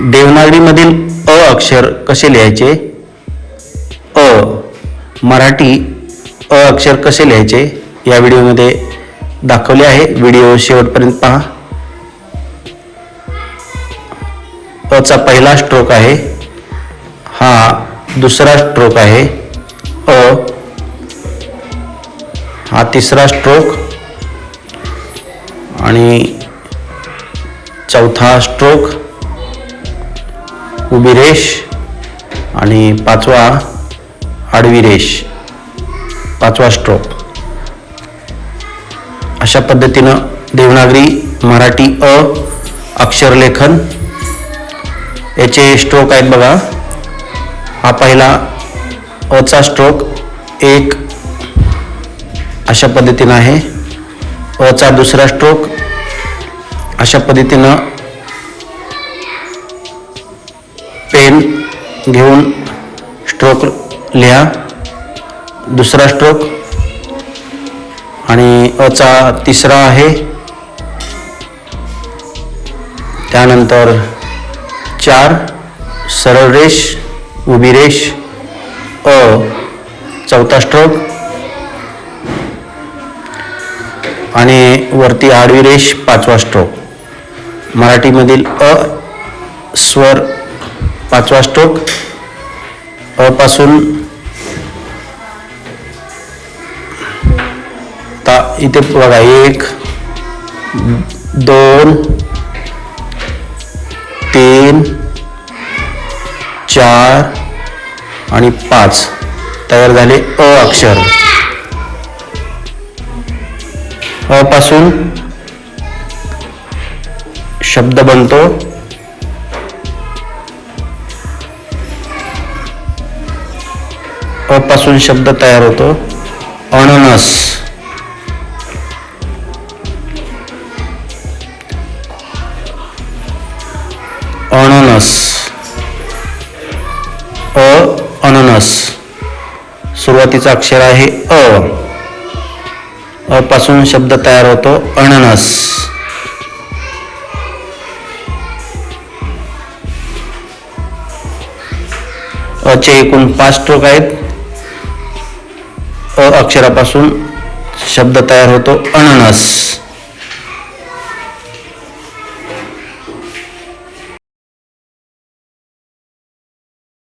देवनागरीमधील अ अक्षर कसे लिहायचे? अ. मराठी अ अक्षर कसे लिहायचे? या व्हिडिओमध्ये दाखवले आहे. व्हिडिओ शेवटपर्यंत पहा. अचा पहिला स्ट्रोक आहे. हा दुसरा स्ट्रोक आहे. अ. हा तिसरा स्ट्रोक आणि चौथा स्ट्रोक उभी रेष आणि पाचवा आडवी रेष पाचवा स्ट्रोक अशा पद्धतीनं देवनागरी मराठी अ अक्षरलेखन याचे स्ट्रोक आहेत बघा. हा पहिला अचा स्ट्रोक एक अशा पद्धतीनं आहे. अचा दुसरा स्ट्रोक अशा पद्धतीनं घेऊन स्ट्रोक लिहा. दुसरा स्ट्रोक आणि अचा तिसरा आहे. त्यानंतर चार सरळ रेष उभी रेष अ चौथा स्ट्रोक आणि वरती आडवी रेष पाचवा स्ट्रोक मराठीमधील अ स्वर पाचवा स्ट्रोक अपासून ता इथे बघा एक दोन तीन चार आणि पाच. तयार झाले अ अक्षर. अ पासून शब्द बनतो. अ पासून शब्द तयार होतो. अननस. अननस. अ अननस. सुरुवातीचा अक्षर आहे अ. अ पासून शब्द तयार होतो अननस. अचे एकूण पाच स्ट्रोक आहेत. अ अक्षरापासून शब्द तयार होतो अननस.